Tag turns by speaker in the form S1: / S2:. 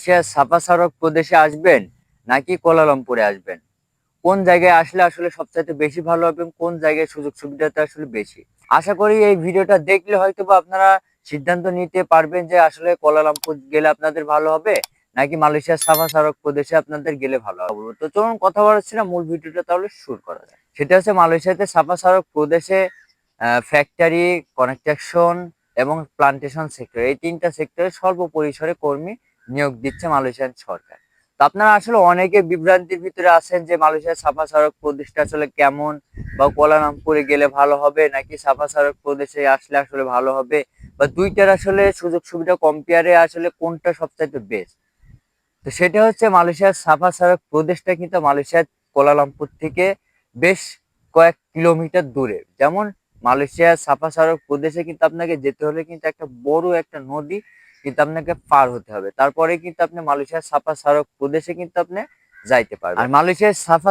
S1: মালয়েশিয়ার সাফা সারক প্রদেশে আসবেন নাকি কোলালামপুরে আসবেন? কোন জায়গায় আসলে আসলে সবচাইতে বেশি ভালো হবে কোন জায়গায় সুযোগ সুবিধাটা আসলে বেশি? আশা করি এই ভিডিওটা দেখলে হয়তো বা আপনারা সিদ্ধান্ত নিতে পারবেন যে আসলে কোলালামপুর গেলে আপনাদের ভালো হবে নাকি মালয়েশিয়ার সাফা সারক প্রদেশে আপনাদের গেলে ভালো হবে। তো চলুন কথা বলাচ্ছি না, মূল ভিডিওটা তাহলে শুরু করা যায় সেটা হচ্ছে মালয়েশিয়াতে সাফা সারক প্রদেশে ফ্যাক্টরি কনস্ট্রাকশন এবং প্লান্টেশন সেক্টর এই তিনটা সেক্টরে স্বল্প পরিসরে কর্মী নিয়োগ দিচ্ছে মালয়েশিয়ান সরকার। তো আপনারা আসলে অনেকে বিভ্রান্তির ভিতরে আছেন যে মালয়েশিয়ার সাফা সড়ক প্রদেশটা আসলে কেমন বা কোলালামপুরে গেলে ভালো হবে নাকি সাফা সারক প্রদেশে আসলে আসলে ভালো হবে বা দুইটার আসলে সুযোগ সুবিধা কম্পেয়ারে আসলে কোনটা সবচাইতে বেস্ট তো সেটা হচ্ছে মালয়েশিয়ার সাফা সারক প্রদেশটা কিন্তু মালয়েশিয়ার কোলালামপুর থেকে বেশ কয়েক কিলোমিটার দূরে। যেমন মালয়েশিয়ার সাফা সড়ক প্রদেশে কিন্তু আপনাকে যেতে হলে কিন্তু একটা বড় একটা নদী কিন্তু আপনাকে পার হতে হবে। তারপরে কিন্তু আপনি মালয়েশিয়ার সাফা সারক প্রদেশে কিন্তু আপনি যাইতে পারবেন। আর মালয়েশিয়ার সাফা